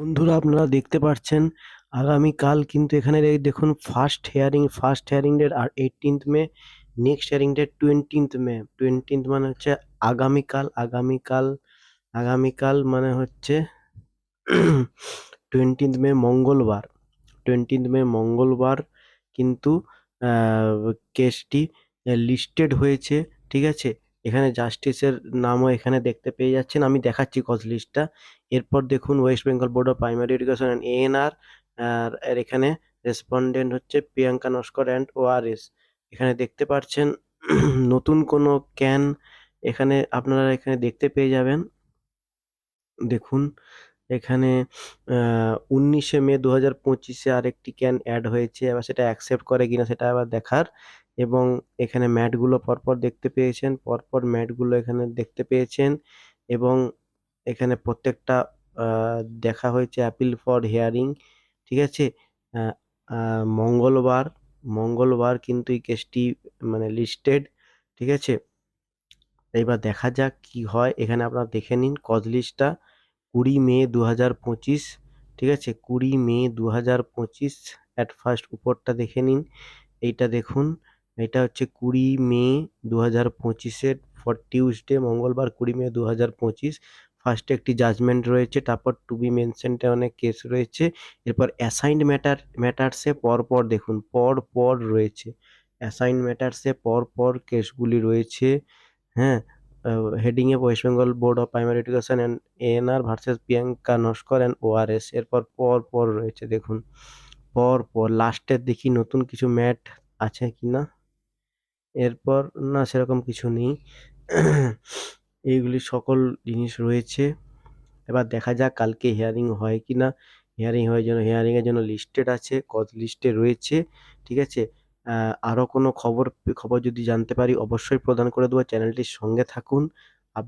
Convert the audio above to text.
বন্ধুরা, আপনারা দেখতে পাচ্ছেন আগামীকাল কিন্তু এখানে দেখুন first hearing first hearing date আর eighteenth May next hearing date twentieth May twentieth মানে হচ্ছে আগামীকাল আগামীকাল আগামীকাল মানে হচ্ছে টোয়েন্টিন্থ মে মঙ্গলবার। টোয়েন্টিন্থ মে মঙ্গলবার কিন্তু কেসটি লিস্টেড হয়েছে, ঠিক আছে? এখানে জাস্টিসের নামও এখানে দেখতে পেয়ে যাচ্ছেন। আমি দেখাচ্ছি কজ লিস্টটা এরপর দেখুন West Bengal Board of Primary Education and ANR আর এখানে রেসপন্ডেন্ট হচ্ছে প্রিয়াঙ্কা নস্কর অ্যান্ড ওআরএস এখানে দেখতে পাচ্ছেন, নতুন কোনো ক্যান এখানে আপনারা এখানে দেখতে পেয়ে যাবেন। দেখুন এখানে উনিশে মে দু হাজার পঁচিশে আরেকটি ক্যান অ্যাড হয়েছে, এবার সেটা অ্যাকসেপ্ট করে কিনা সেটা আবার দেখার। এবং এখানে ম্যাটগুলো পরপর দেখতে পেয়েছেন, পরপর ম্যাটগুলো এখানে দেখতে পেয়েছেন। এবং এখানে প্রত্যেকটা দেখা হয়েছে অ্যাপিল ফর হিয়ারিং ঠিক আছে? মঙ্গলবার মঙ্গলবার কিন্তু এই কেসটি মানে লিস্টেড ঠিক আছে? এবার দেখা যাক কি হয়। এখানে আপনারা দেখে নিন কজ লিস্টটা কুড়ি মে দু হাজার পঁচিশ, ঠিক আছে? কুড়ি মে দু হাজার পঁচিশ অ্যাট ফার্স্ট উপরটা দেখে নিন। এইটা দেখুন। এটা হচ্ছে কুড়ি মে দু হাজার পঁচিশের ফর টিউসডে মঙ্গলবার কুড়ি মে দু হাজার পঁচিশ ফার্স্টে একটি জাজমেন্ট রয়েছে, তারপর টু বি মেনশনটে অনেক কেস রয়েছে। এরপর অ্যাসাইন্ড ম্যাটার ম্যাটার্সে পর পর দেখুন, পর পর রয়েছে। অ্যাসাইন্ড ম্যাটার্সে পর পর কেসগুলি রয়েছে হ্যাঁ? হেডিংয়ে West Bengal Board of Primary Education and ANR versus Priyanka Naskar and ORS এরপর পর পর রয়েছে, দেখুন। পর পর লাস্টের দেখি নতুন কিছু ম্যাট আছে কি না। এরপর, না, সেরকম কিছু নেই। এইগুলি সকল জিনিস রয়েছে। এবার দেখা যাক কালকে হিয়ারিং হয় কি না। হিয়ারিং হওয়ার জন্য হিয়ারিংয়ের জন্য লিস্টেড আছে কত লিস্টে রয়েছে, ঠিক আছে? আরও কোনো খবর খবর যদি জানতে পারি, অবশ্যই প্রদান করে দেবো। চ্যানেলটির সঙ্গে থাকুন। আপ